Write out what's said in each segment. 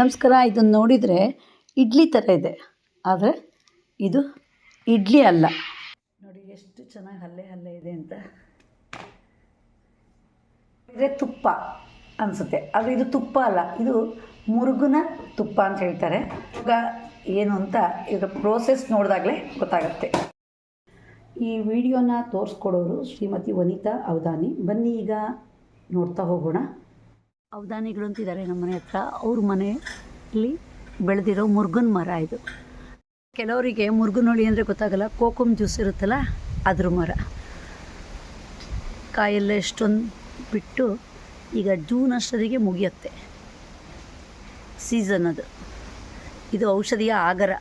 ನಮಸ್ಕಾರ ಇದನ್ನು ನೋಡಿದರೆ ಇಡ್ಲಿ ಥರ ಇದೆ. ಆದರೆ ಇದು ಇಡ್ಲಿ ಅಲ್ಲ. ನೋಡಿ, ಎಷ್ಟು ಚೆನ್ನಾಗಿ ಹಲ್ಲೆ ಹಲ್ಲೆ ಇದೆ ಅಂತ. ಇದೇ ತುಪ್ಪ ಅನಿಸುತ್ತೆ. ಆದರೆ ಇದು ತುಪ್ಪ ಅಲ್ಲ, ಇದು ಮುರುಗುನ ತುಪ್ಪ ಅಂತ ಹೇಳ್ತಾರೆ. ಈಗ ಏನು ಅಂತ ಈಗ ಪ್ರೋಸೆಸ್ ನೋಡಿದಾಗಲೇ ಗೊತ್ತಾಗುತ್ತೆ. ಈ ವಿಡಿಯೋನ ತೋರಿಸ್ಕೊಡೋರು ಶ್ರೀಮತಿ ವನಿತಾ ಅವಧಾನಿ. ಬನ್ನಿ ಈಗ ನೋಡ್ತಾ ಹೋಗೋಣ. ಅವಧಾನಿಗಳು ಅಂತಿದ್ದಾರೆ ನಮ್ಮ ಮನೆ ಹತ್ರ. ಅವ್ರ ಮನೆಯಲ್ಲಿ ಬೆಳೆದಿರೋ ಮುರುಗನ್ ಮರ ಇದು. ಕೆಲವರಿಗೆ ಮುರುಗನೊಳಿ ಅಂದರೆ ಗೊತ್ತಾಗಲ್ಲ ಕೋಕುಮ್ ಜ್ಯೂಸ್ ಇರುತ್ತಲ್ಲ ಅದ್ರ ಮರ. ಕಾಯೆಲ್ಲ ಎಷ್ಟೊಂದು ಬಿಟ್ಟು ಈಗ ಜೂನ್ ಅಷ್ಟೊತ್ತಿಗೆ ಮುಗಿಯುತ್ತೆ. ಸೀಸನ್ ಅದು. ಇದು ಔಷಧಿಯ ಆಗರ.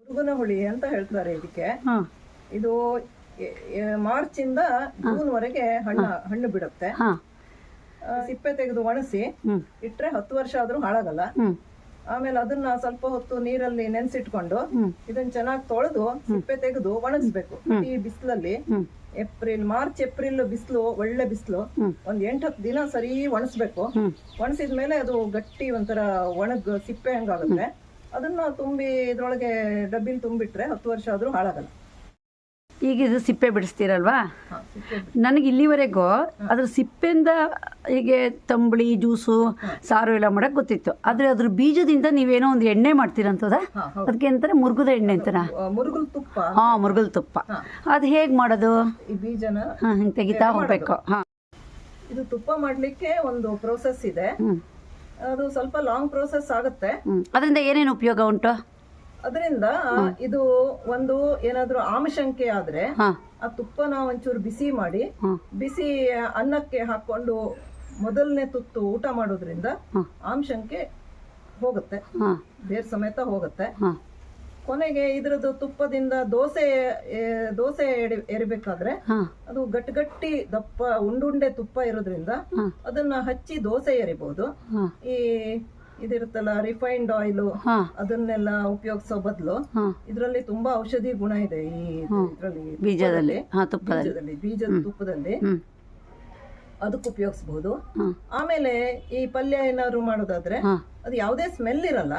ಮುರುಗನ ಹುಳಿ ಅಂತ ಹೇಳ್ತಾರೆ ಇದಕ್ಕೆ. ಹಾಂ. ಇದು ಮಾರ್ಚಿಂದ ಜೂನ್ವರೆಗೆ ಹಣ್ಣು ಹಣ್ಣು ಬಿಡುತ್ತೆ. ಸಿಪ್ಪೆ ತೆಗೆದು ಒಣಸಿ ಇಟ್ರೆ ಹತ್ತು ವರ್ಷ ಆದ್ರೂ ಹಾಳಾಗಲ್ಲ. ಆಮೇಲೆ ಅದನ್ನ ಸ್ವಲ್ಪ ಹೊತ್ತು ನೀರಲ್ಲಿ ನೆನ್ಸಿಟ್ಕೊಂಡು ಇದನ್ನ ಚೆನ್ನಾಗಿ ತೊಳೆದು ಸಿಪ್ಪೆ ತೆಗೆದು ಒಣಗಿಸ್ಬೇಕು. ಈ ಬಿಸಿಲಲ್ಲಿ. ಏಪ್ರಿಲ್ ಮಾರ್ಚ್ ಏಪ್ರಿಲ್ ಬಿಸಿಲು ಒಳ್ಳೆ ಬಿಸಿಲು. ಒಂದ್ ಎಂಟ್ ಹತ್ತು ದಿನ ಸರಿ ಒಣಸ್ಬೇಕು. ಒಣಸಿದ ಒಣಸಿದ್ಮೇಲೆ ಅದು ಗಟ್ಟಿ ಒಂಥರ ಒಣಗ್ ಸಿಪ್ಪೆ ಹಂಗಾಗುತ್ತೆ. ಅದನ್ನ ತುಂಬಿ ಇದ್ರೊಳಗೆ ಡಬ್ಬಿಲ್ ತುಂಬಿಟ್ರೆ ಹತ್ತು ವರ್ಷ ಆದ್ರೂ ಹಾಳಾಗಲ್ಲ. ಈಗ ಇದು ಸಿಪ್ಪೆ ಬಿಡಿಸ್ತೀರಲ್ವಾ? ನನಗೆ ಇಲ್ಲಿವರೆಗೂ ಅದ್ರ ಸಿಪ್ಪೆಯಿಂದ ಹೀಗೆ ತಂಬಳಿ ಜ್ಯೂಸು ಸಾರು ಎಲ್ಲ ಮಾಡೋಕ್ಕೆ ಗೊತ್ತಿತ್ತು. ಆದರೆ ಅದ್ರ ಬೀಜದಿಂದ ನೀವೇನೋ ಒಂದು ಎಣ್ಣೆ ಮಾಡ್ತೀರಂತದ. ಅದಕ್ಕೆ ಅಂತಾರೆ ಮುರುಗುದ ಎಣ್ಣೆ ಅಂತಾರ ಮುರುಗಲ್ ತುಪ್ಪ. ಹಾಂ ಮುರುಗಲ್ ತುಪ್ಪ. ಅದು ಹೇಗೆ ಮಾಡೋದು? ಈ ಬೀಜನ ಹಾಂ ಹಿಂಗೆ ತೆಗಿತಾ ಹೋಗ್ಬೇಕು. ಹಾಂ. ಇದು ತುಪ್ಪ ಮಾಡ್ಲಿಕ್ಕೆ ಒಂದು ಪ್ರೋಸೆಸ್ ಇದೆ. ಅದು ಸ್ವಲ್ಪ ಲಾಂಗ್ ಪ್ರೋಸೆಸ್ ಆಗುತ್ತೆ. ಅದರಿಂದ ಏನೇನು ಉಪಯೋಗ ಉಂಟು? ಅದರಿಂದ ಇದು ಒಂದು ಏನಾದ್ರೂ ಆಮಶಂಕೆ ಆದ್ರೆ ಆ ತುಪ್ಪನ ಒಂಚೂರು ಬಿಸಿ ಮಾಡಿ ಬಿಸಿ ಅನ್ನಕ್ಕೆ ಹಾಕೊಂಡು ಮೊದಲನೇ ತುತ್ತು ಊಟ ಮಾಡೋದ್ರಿಂದ. ಆಮಶಂಕೆ ಹೋಗುತ್ತೆ. ಬೇರ್ ಸಮೇತ ಹೋಗುತ್ತೆ. ಕೊನೆಗೆ ಇದ್ರದ್ದು ತುಪ್ಪದಿಂದ ದೋಸೆ ದೋಸೆ ಎಡಿ- ಎರಿಬೇಕಾದ್ರೆ ಅದು ಗಟ್ಟಿ ದಪ್ಪ ಉಂಡುಂಡೆ ತುಪ್ಪ ಇರೋದ್ರಿಂದ ಅದನ್ನ ಹಚ್ಚಿ ದೋಸೆ ಎರಿಬಹುದು ಈ ಇದಿರುತ್ತಲ್ಲ ರಿಫೈನ್ಡ್ ಆಯಿಲ್ ಹಾಂ. ಅದನ್ನೆಲ್ಲ ಉಪಯೋಗಿಸೋ ಬದಲು ಇದರಲ್ಲಿ ತುಂಬಾ ಔಷಧಿ ಗುಣ ಇದೆ ಈ ಇದರಲ್ಲಿ ಬೀಜದಲ್ಲಿ. ಹಾಂ ತುಪ್ಪದಲ್ಲಿ. ಬೀಜದ ತುಪ್ಪದಲ್ಲಿ. ಅದಕ್ಕೆ ಉಪಯೋಗಿಸಬಹುದು ಆಮೇಲೆ ಈ ಪಲ್ಯ ಏನಾದ್ರು ಮಾಡೋದಾದ್ರೆ ಅದು ಯಾವುದೇ ಸ್ಮೆಲ್ ಇರಲ್ಲ.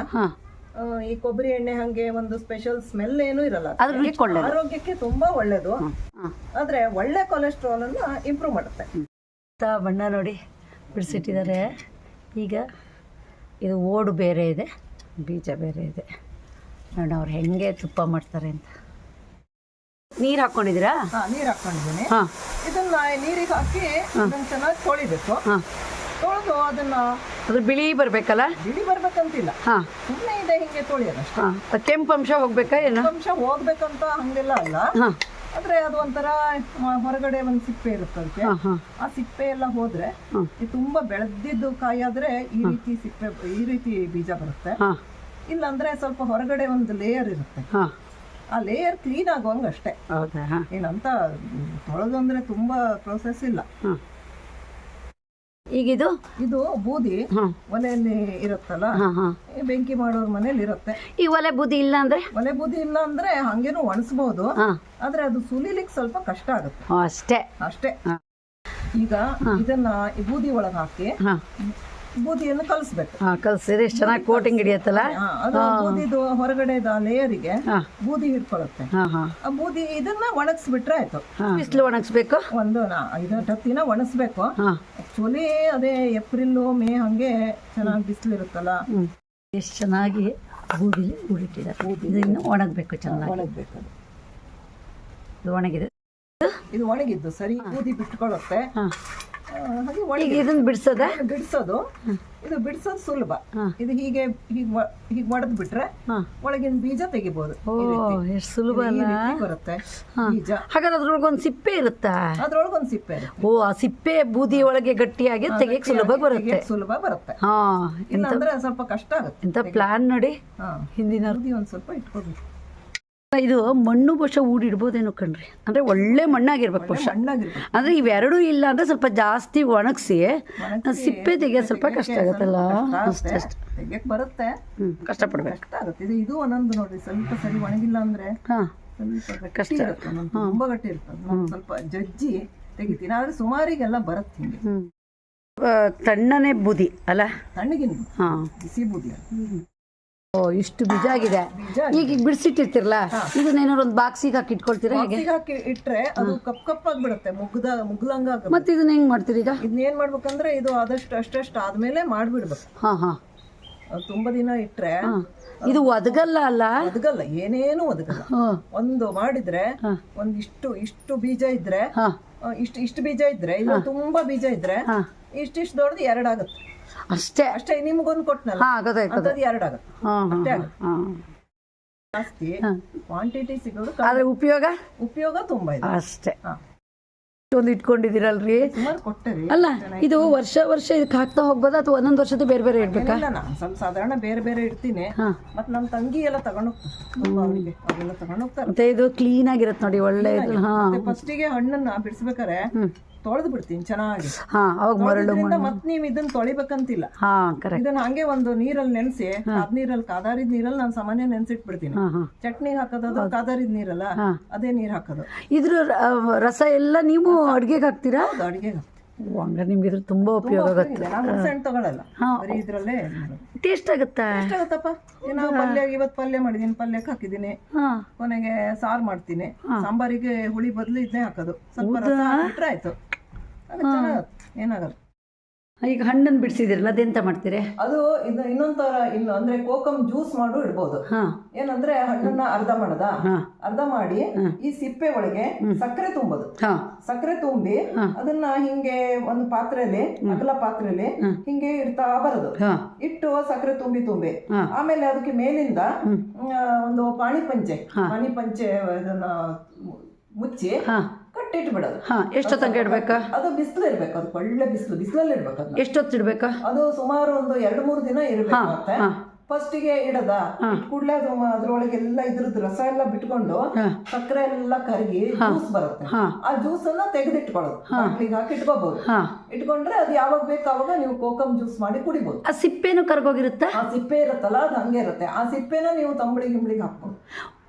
ಈ ಕೊಬ್ಬರಿ ಎಣ್ಣೆ ಹಂಗೆ ಒಂದು ಸ್ಪೆಷಲ್ ಸ್ಮೆಲ್ ಏನೂ ಇರಲ್ಲ. ಆರೋಗ್ಯಕ್ಕೆ ತುಂಬಾ ಒಳ್ಳೇದು. ಆದ್ರೆ ಒಳ್ಳೆ ಕೊಲೆಸ್ಟ್ರಾಲ್ ಅನ್ನ ಇಂಪ್ರೂವ್ ಮಾಡುತ್ತೆ. ಬಣ್ಣ ನೋಡಿ ಬಿಡಿಸಿಟ್ಟಿದ್ದಾರೆ. ಈಗ ಇದು ಓಡು ಬೇರೆ ಇದೆ ಬೀಜ ಬೇರೆ ಇದೆ. ನೋಡಿ ಅವ್ರು ಹೆಂಗೆ ತುಪ್ಪ ಮಾಡ್ತಾರೆ ಅಂತ. ನೀರು ಹಾಕ್ಕೊಂಡಿದ್ದೀರಾ ಹಾ ನೀರ್ ಹಾಕೊಂಡಿದ್ದೀನಿ. ಹಾಂ. ಇದನ್ನ ನೀರಿಗೆ ಹಾಕಿ ಚೆನ್ನಾಗಿ ತೊಳಿಬೇಕು. ಹಾಂ. ತೊಳೆದು ಅದನ್ನ ಅದು ಬಿಳಿ ಬರಬೇಕಲ್ಲ? ಬಿಳಿ ಬರ್ಬೇಕಂತಿಲ್ಲ. ಹಾಂ. ಸುಮ್ಮನೆ ಇದೆ ಹಿಂಗೆ ತೊಳೆಯೋದು ಹಾಂ. ಕೆಂಪು ಅಂಶ ಹೋಗ್ಬೇಕಾ ಏನು? ಅಂಶ ಹೋಗ್ಬೇಕಂತ ಹಂಗೆಲ್ಲ ಅಲ್ಲ. ಹಾಂ. ಆದ್ರೆ ಅದು ಒಂಥರ ಹೊರಗಡೆ ಒಂದು ಸಿಪ್ಪೆ ಇರುತ್ತಂತೆ ಆ ಸಿಪ್ಪೆ ಎಲ್ಲ ಹೋದ್ರೆ ತುಂಬಾ ಬೆಳೆದಿದ್ದು ಕಾಯಿ ಆದ್ರೆ ಈ ರೀತಿ ಸಿಪ್ಪೆ ಈ ರೀತಿ ಬೀಜ ಬರುತ್ತೆ. ಇಲ್ಲ ಇಲ್ಲಾಂದ್ರೆ ಸ್ವಲ್ಪ ಹೊರಗಡೆ ಒಂದು ಲೇಯರ್ ಇರುತ್ತೆ. ಆ ಲೇಯರ್ ಕ್ಲೀನ್ ಆಗುವಂಗ ಅಷ್ಟೇ ಹೌದಾ? ಹಾಂ. ಏನಂತ ತೊಳೆದು ಅಂದ್ರೆ ತುಂಬಾ ಪ್ರೋಸೆಸ್ ಇಲ್ಲ. ಈಗಿದು? ಇದು ಬೂದಿ ಒಲೆಯಲ್ಲಿ ಇರುತ್ತಲ್ಲ? ಬೆಂಕಿ ಮಾಡೋರ್ ಮನೇಲಿ ಇರುತ್ತೆ. ಈ ಒಲೆ ಬೂದಿ ಇಲ್ಲ ಅಂದರೆ? ಒಲೆ ಬೂದಿ ಇಲ್ಲ ಅಂದ್ರೆ ಹಂಗೇನು ಒಣಸ್ಬಹುದು ಆದ್ರೆ ಅದು ಸುಲಿಲಿಕ್ಕೆ ಸ್ವಲ್ಪ ಕಷ್ಟ ಆಗುತ್ತೆ. ಅಷ್ಟೇ. ಅಷ್ಟೇ. ಈಗ ಇದನ್ನ ಈ ಬೂದಿ ಒಳಗೆ ಹಾಕಿ ಬೂದಿಯನ್ನು ಕಲಿಸ್ಬೇಕು. ಹಾಂ ಕಲ್ಸಿರಿ ಎಷ್ಟು ಚೆನ್ನಾಗಿ ಕೋಟಿಂಗ್ ಹಿಡಿಯತ್ತಲ್ಲ? ಹಾ, ಅದು ಬೂದಿದು ಹೊರಗಡೆ ಲೇಯರಿಗೆ ಹಾ. ಬೂದಿ ಹಿಡ್ಕೊಳುತ್ತೆ. ಹಾಂ ಹಾಂ. ಆ ಬೂದಿ ಇದನ್ನ ಒಣಗಿಸ್ಬಿಟ್ರೆ ಆಯ್ತು. ಬಿಸಿಲು ಒಣಗಿಸ್ಬೇಕು? ಒಂದು ನಾ- ಐದಾರು ದಿನ ಒಣಗಿಸ್ಬೇಕು. ಹಾಂ. ಆಕ್ಚುಲಿ ಅದೇ ಏಪ್ರಿಲ್ ಮೇ ಹಂಗೆ ಚೆನ್ನಾಗಿ ಬಿಸಿಲು ಇರುತ್ತಲ್ಲ ಎಷ್ಟು ಚೆನ್ನಾಗಿ ಬೂದಿಲಿ ಉಳಿಟ್ಟಿದ್ದಾರೆ ಇದನ್ನು ಒಣಗಬೇಕು ಚೆನ್ನಾಗಿ. ಒಣಗ್ಬೇಕು ಅದು. ಇದು ಒಣಗಿದೆ. ಇದು ಒಣಗಿದ್ದು ಸರಿ ಬೂದಿ ಬಿಟ್ಕೊಳ್ಳುತ್ತೆ ಹಾಂ. ಆ, ಹಾಗೆ ಈಗ ಒಣಗಿ ಇದನ್ನು ಬಿಡಿಸೋದ? ಬಿಡಿಸೋದು. ಇದು ಬಿಡಿಸೋದು ಸುಲಭ. ಇದು ಹೀಗೆ ಹೀಗೆ ಹೀಗೆ ಒಡೆದ್ ಬಿಟ್ರೆ ಹಾಂ. ಒಳಗಿನ ಬೀಜ ತೆಗಿಬಹುದು ಓ ಎಷ್ಟು ಸುಲಭ ಈ ಅಲ್ಲ. ರೀತಿ ಬರುತ್ತೆ ಬೀಜ. ಹಾಗಾದ್ರೆ ಅದ್ರೊಳಗೊಂದು ಸಿಪ್ಪೆ ಇರುತ್ತಾ? ಅದ್ರೊಳಗೊಂದು ಸಿಪ್ಪೆ ಇರುತ್ತೆ. ಓ ಆ ಸಿಪ್ಪೆ ಬೂದಿ ಒಳಗೆ ಗಟ್ಟಿಯಾಗಿ ತೆಗಿಯಕ್ ಸುಲಭ ಬರುತ್ತೆ. ತೆಗಿಯಕ್ಕೆ ಸುಲಭ ಬರುತ್ತೆ. ಹಾ ಅಂದ್ರೆ ಸ್ವಲ್ಪ ಕಷ್ಟ ಆಗುತ್ತೆ ಎಂತ ಪ್ಲಾನ್ ನೋಡಿ. ಹಾ. ಹಿಂದಿನ ಬೂದಿ ಒಂದ್ ಸ್ವಲ್ಪ ಇಟ್ಕೋಬೇಕು. ಇದು ಮಣ್ಣು ಬಶ ಊಡಿಡ್ಬೋದೇನೋ ಕಣ್ರಿ. ಅಂದರೆ ಒಳ್ಳೆ ಮಣ್ಣಾಗಿರ್ಬೇಕು ಬಹುಶಃ ಅಂದ್ರೆ ಇವೆರಡೂ ಇಲ್ಲ ಅಂದರೆ ಸ್ವಲ್ಪ ಜಾಸ್ತಿ ಒಣಗಿಸಿ ಸಿಪ್ಪೆ ತೆಗಿಯೋದು ಸ್ವಲ್ಪ ಕಷ್ಟ ಆಗುತ್ತಲ್ಲ? ಅಷ್ಟೇ ಅಷ್ಟೇ. ತೆಗಿಯಕ್ ಬರುತ್ತೆ. ಕಷ್ಟಪಡ್ಬೇಕು. ಕಷ್ಟ ಆಗುತ್ತೆ. ಇದು ಇದು ಒಂದೊಂದು ನೋಡ್ರಿ ಸ್ವಲ್ಪ ಸರಿ ಒಣಗಿಲ್ಲ ಅಂದ್ರೆ ಹಾಂ. ಸ್ವಲ್ಪ ಕಷ್ಟ. ತುಂಬಾ ಗಟ್ಟಿ ಇರ್ತದೆ ಸ್ವಲ್ಪ ಜಜ್ಜಿ ತೆಗಿತೀನಿ. ಆದ್ರೆ ಸುಮಾರಿಗೆಲ್ಲ ಬರುತ್ತೆ ಹಿಂಗೆ. ತಣ್ಣನೆ ಬೂದಿ ಅಲ್ಲ? ತಣ್ಣಗಿನ ಹಾಂ. ಬಿಸಿ ಬೂದಿ ಓ ಇಷ್ಟು ಬೀಜ ಆಗಿದೆ ಈಗ ಈಗ ಬಿಡಿಸಿಟ್ಟಿರ್ತಿರಲ್ಲ ಇದನ್ನೇನಾದ್ರು ಒಂದು ಬಾಕ್ಸಿಗೆ ಹಾಕಿ ಇಟ್ಕೊಳ್ತೀರಾ ಹೇಗೆ? ಹಾಕಿ ಇಟ್ರೆ ಅದು ಕಪ್ ಕಪ್ ಆಗ್ಬಿಡುತ್ತೆ ಮುಗ್ದ ಮುಗ್ಲಂಗ ಆಗುತ್ತೆ. ಮತ್ತೆ ಇದನ್ನ ಹೆಂಗ್ ಮಾಡ್ತೀರಿ ಈಗ? ಇದನ್ನ ಏನ್ ಮಾಡ್ಬೇಕಂದ್ರೆ ಇದು ಆದಷ್ಟು ಅಷ್ಟಷ್ಟು ಆದ್ಮೇಲೆ ಮಾಡ್ಬಿಡ್ಬೇಕು. ಹಾ ಹಾ. ಅದು ತುಂಬಾ ದಿನ ಇಟ್ರೆ ಇದು ಒದಗಲ್ಲ ಅಲ್ಲ? ಒದಗಲ್ಲ ಏನೇನು ಒದಗಲ್ಲ. ಒಂದು ಮಾಡಿದ್ರೆ ಒಂದ್ ಒಂದಿಷ್ಟು ಇಷ್ಟು ಬೀಜ ಇದ್ರೆ ಇಷ್ಟು ಇಷ್ಟು ಬೀಜ ಇದ್ರೆ ಇದು ತುಂಬಾ ಬೀಜ ಇದ್ರೆ ಇಷ್ಟಿಷ್ಟು ದೊಡ್ಡದು ಎರಡಾಗುತ್ತೆ ಅಷ್ಟೇ ಅಷ್ಟೇ ನಿಮ್ಗೊಂದು ಕೊಟ್ನಲ್ಲ? ಹಾಂ ಗೊತ್ತಾಯ್ತು ಹಾಂ ಅಷ್ಟೇ ಜಾಸ್ತಿ ಕ್ವಾಂಟಿಟಿ ಸಿಗೋದು ಕಮ್ಮಿ. ಆದರೆ ಉಪಯೋಗ? ಉಪಯೋಗ ತುಂಬಾ ಇದೆ. ಅಷ್ಟೇ. ಹಾ. ಇಷ್ಟೊಂದು ಇಟ್ಕೊಂಡಿದ್ದೀರಲ್ರಿ? ಸುಮಾರು ಕೊಟ್ಟರಿ. ಅಲ್ಲ ಇದು ವರ್ಷ ವರ್ಷ ಇದಕ್ಕೆ ಹಾಕ್ತಾ ಹೋಗ್ಬೋದ ಅಥವಾ ಒಂದೊಂದು ವರ್ಷದ ಬೇರೆ ಬೇರೆ ಇಡ್ಬೇಕಾ ಇಲ್ಲ ನಾನು ಸ್ವಲ್ಪ ಸಾಧಾರಣ ಬೇರೆ ಬೇರೆ ಇಡ್ತೀನಿ. ಮತ್ತೆ ಮತ್ ನಮ್ ತಂಗಿ ಎಲ್ಲ ತುಂಬ ಅವೆಲ್ಲ ತಗೊಂಡೋಗ್ತಾರೆ ಮತ್ತೆ ಇದು ಕ್ಲೀನ್ ಆಗಿರತ್ತೆ ನೋಡಿ ಒಳ್ಳೆ ಇದು. ಹಾಂ. ಫಸ್ಟಿಗೆ ಹಣ್ಣನ್ನ ಬಿಡಿಸ್ಬೇಕಾರೆ. ತೊಳೆದು ಬಿಡ್ತೀನಿ ಚೆನ್ನಾಗಿ. ಹಾ ಅವಾಗ ಮರಳು ತೊಳೆದ್ರಿಂದ ಮತ್ ನೀವ್ ಇದನ್ನ ತೊಳಿಬೇಕಂತಿಲ್ಲ. ಹಾಂ ಕರೆಕ್ಟ್ ಇದನ್ನ ಹಂಗೆ ಒಂದು ನೀರಲ್ಲಿ ನೆನೆಸಿ ಅದ್ ನೀರಲ್ಲಿ ಕಾದಾರಿದ ನೀರಲ್ಲಿ ನಾನು ಸಾಮಾನ್ಯ ನೆನ್ಸಿಟ್ಬಿಡ್ತೀನಿ. ಚಟ್ನಿ ಹಾಕೋದು ಕಾದಾರಿದ ನೀರಲ್ಲ ಅದೇ ನೀರ್ ಹಾಕೋದು. ಇದ್ರ ರಸ ಎಲ್ಲ ನೀವು ಅಡುಗೆಗೆ ಹಾಕ್ತೀರಾ? ಅಡಿಗೆಗೆ ಓ, ಹಂಗಾರೆ ನಿಮ್ಗೆ ಇದ್ರ ತುಂಬಾ ಉಪಯೋಗ ಆಗುತ್ತೆ. ಹುಣಸೆಹಣ್ಣು ತಗೊಳಲ್ಲ. ಬರೀ ಇದ್ರಲ್ಲೇ ಟೇಸ್ಟ್ ಆಗುತ್ತಾ? ಆಗುತ್ತಪ್ಪ. ನಾವು ಪಲ್ಯ ಇವತ್ತು ಪಲ್ಯ ಮಾಡಿದೀನಿ ಪಲ್ಯಕ್ಕೆ ಹಾಕಿದ್ದೀನಿ ಕೊನೆಗೆ ಸಾರು ಮಾಡ್ತೀನಿ. ಸಾಂಬಾರಿಗೆ ಹುಳಿ ಬದಲು ಇದನ್ನೇ ಹಾಕೋದು. ಸ್ವಲ್ಪ ರಸ ಆಯ್ತು. ಏನಾಗಲ್ಲ. ಈಗ ಹಣ್ಣನ್ನು ಬಿಡಿಸಿದಿರಲ್ಲ ಅದೆಂತ ಮಾಡ್ತೀರಿ? ಅದು ಇದು ಇನ್ನೊಂದ್ ತರ ಇನ್ನು ಅಂದ್ರೆ ಕೋಕಮ್ ಜ್ಯೂಸ್ ಮಾಡು ಇಡ್ಬೋದು. ಏನಂದ್ರೆ ಹಣ್ಣನ್ನ ಅರ್ಧ ಮಾಡದ ಅರ್ಧ ಮಾಡಿ ಈ ಸಿಪ್ಪೆ ಒಳಗೆ ಸಕ್ಕರೆ ತುಂಬೋದು. ಸಕ್ಕರೆ ತುಂಬಿ ಅದನ್ನ ಹಿಂಗೆ ಒಂದು ಪಾತ್ರೆಯಲ್ಲಿ ಅಗಲ ಪಾತ್ರೆಯಲ್ಲಿ ಹಿಂಗೆ ಇಡ್ತಾ ಬರೋದು. ಇಟ್ಟು ಸಕ್ಕರೆ ತುಂಬಿ ತುಂಬಿ. ಆಮೇಲೆ ಅದಕ್ಕೆ ಮೇಲಿಂದ ಒಂದು ಪಾಣಿ ಪಂಚೆ. ಪಾಣಿ ಪಂಚೆ ಇದನ್ನ ಮುಚ್ಚಿ ಕಟ್ಟಿಟ್ಟು ಬಿಡೋದು. ಹಾಂ ಎಷ್ಟೊತ್ತಂಗೆ ಇಡಬೇಕಾ? ಅದು ಬಿಸಿಲು ಇರಬೇಕು ಅದು ಒಳ್ಳೆ ಬಿಸಿಲು ಬಿಸಿಲಲ್ಲಿ ಇಡಬೇಕು ಅದು ಎಷ್ಟೊತ್ತು ಇಡಬೇಕಾ? ಅದು ಸುಮಾರು ಒಂದು ಎರಡು ಮೂರು ದಿನ ಇರಬೇಕು ಮತ್ತೆ. ಹಾ. ಫಸ್ಟಿಗೆ ಇಡದ ಕೂಡಲೇ ಅದು ಅದ್ರೊಳಗೆ ಎಲ್ಲ ಇದ್ರದ್ದು ರಸ ಎಲ್ಲ ಬಿಟ್ಕೊಂಡು ಸಕ್ಕರೆ ಎಲ್ಲ ಕರಗಿ ಜ್ಯೂಸ್ ಬರುತ್ತೆ. ಆ ಜ್ಯೂಸ್ ಅನ್ನ ತೆಗೆದಿಟ್ಕೊಳ್ಳೋದು. ಬಾಟ್ಲಿಗೆ ಹಾಕಿ ಇಟ್ಕೋಬಹುದು ಇಟ್ಕೊಂಡ್ರೆ ಅದು ಯಾವಾಗ ಬೇಕು ಅವಾಗ ನೀವು ಕೋಕಮ್ ಜ್ಯೂಸ್ ಮಾಡಿ ಕುಡಿಬಹುದು ಆ ಸಿಪ್ಪೆನೂ ಕರ್ಗೋಗಿರುತ್ತೆ? ಆ ಸಿಪ್ಪೆ ಇರುತ್ತಲ್ಲ ಅದು ಹಂಗೆ ಇರುತ್ತೆ. ಆ ಸಿಪ್ಪೆನ ನೀವು ತಂಬಳಿ ಗಿಂಬಳಿಗೆ ಹಾಕ್ಬೋದು.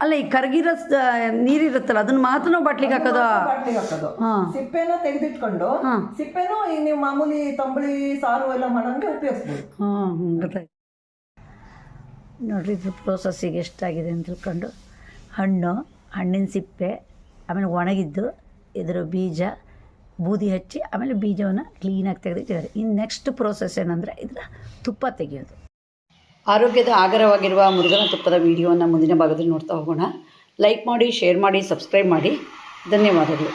ಅಲ್ಲ ಈ ಕರಗಿರೋ ನೀರ್ ನೀರಿರುತ್ತಲ್ಲ ಅದನ್ನ ಮಾತ್ರ ನಾವು ಬಾಟ್ಲಿಗೆ ಹಾಕೋದು? ಬಾಟ್ಲಿಗೆ ಹಾಕೋದು. ಸಿಪ್ಪೆನ ತೆಗೆದಿಟ್ಕೊಂಡು ಸಿಪ್ಪೆನೂ ಈಗ ನೀವು ಮಾಮೂಲಿ ತಂಬಳಿ ಸಾರು ಎಲ್ಲ ಮಾಡಂಗೆ ಉಪಯೋಗಿಸ್ಬೋದು. ಹ್ಮ್ ಗೊತ್ತಾಯ್ತು. ನೋಡ್ರಿ ಇದ್ರ ಪ್ರೋಸೆಸ್ಸಿಗೆ ಎಷ್ಟಾಗಿದೆ ಅಂತ ತಿಳ್ಕೊಂಡು ಹಣ್ಣು, ಹಣ್ಣಿನ ಸಿಪ್ಪೆ, ಆಮೇಲೆ ಒಣಗಿದ್ದು, ಇದರ ಬೀಜ, ಬೂದಿ ಹಚ್ಚಿ ಆಮೇಲೆ ಬೀಜವನ್ನು ಕ್ಲೀನಾಗಿ ತೆಗೆದಿಟ್ಟಿದ್ದಾರೆ ಇನ್ನು ನೆಕ್ಸ್ಟ್ ಪ್ರೋಸೆಸ್ ಏನಂದರೆ ಇದರ ತುಪ್ಪ ತೆಗೆಯೋದು. ಆರೋಗ್ಯದ ಆಗರವಾಗಿರುವ ಮುರುಗನ ತುಪ್ಪದ ವಿಡಿಯೋವನ್ನು ಮುಂದಿನ ಭಾಗದಲ್ಲಿ ನೋಡ್ತಾ ಹೋಗೋಣ. ಲೈಕ್ ಮಾಡಿ ಶೇರ್ ಮಾಡಿ ಸಬ್ಸ್ಕ್ರೈಬ್ ಮಾಡಿ. ಧನ್ಯವಾದಗಳು.